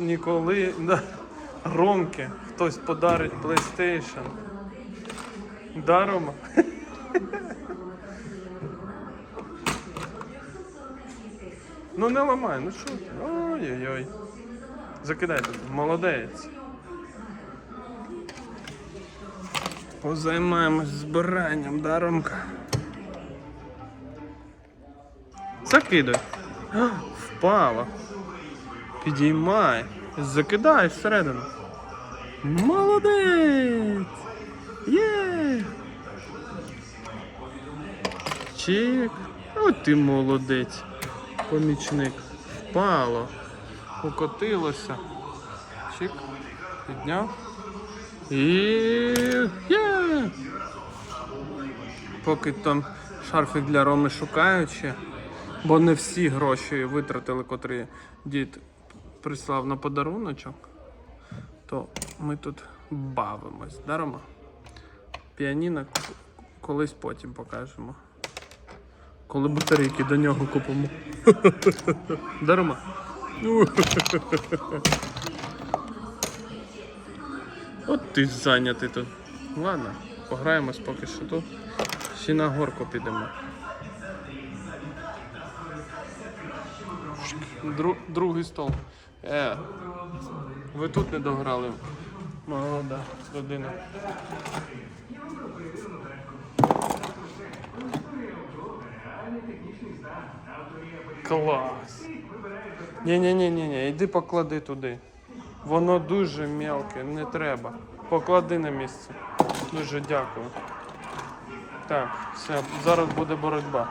ніколи да, Ромки хтось подарить PlayStation. Да, Рома? Ну не ламай, ну що? Ой-ой-ой. Закидай тут, молодець. Позаймаємось збиранням, да, Ромка? Закидай. Впала. Підіймай. Закидай всередину. Молодець! Є! Чик. От ти молодець. Помічник. Впало. Укотилося. Чик. Підняв. І є! Поки там шарфик для Роми шукають бо не всі гроші витратили, котрі дід прислав на подаруночок, то ми тут бавимось, да? Піаніно колись потім покажемо. Коли батарейки до нього купимо. Да? От ти зайнятий тут. Ладно, пограємось поки що тут. Ще на горку підемо. Дру, другий стол. Е, ви тут не дограли. Молода людина. Клас. Ні-ні-ні, ні йди поклади туди. Воно дуже мелке, не треба. Поклади на місце. Дуже дякую. Так, все, зараз буде боротьба.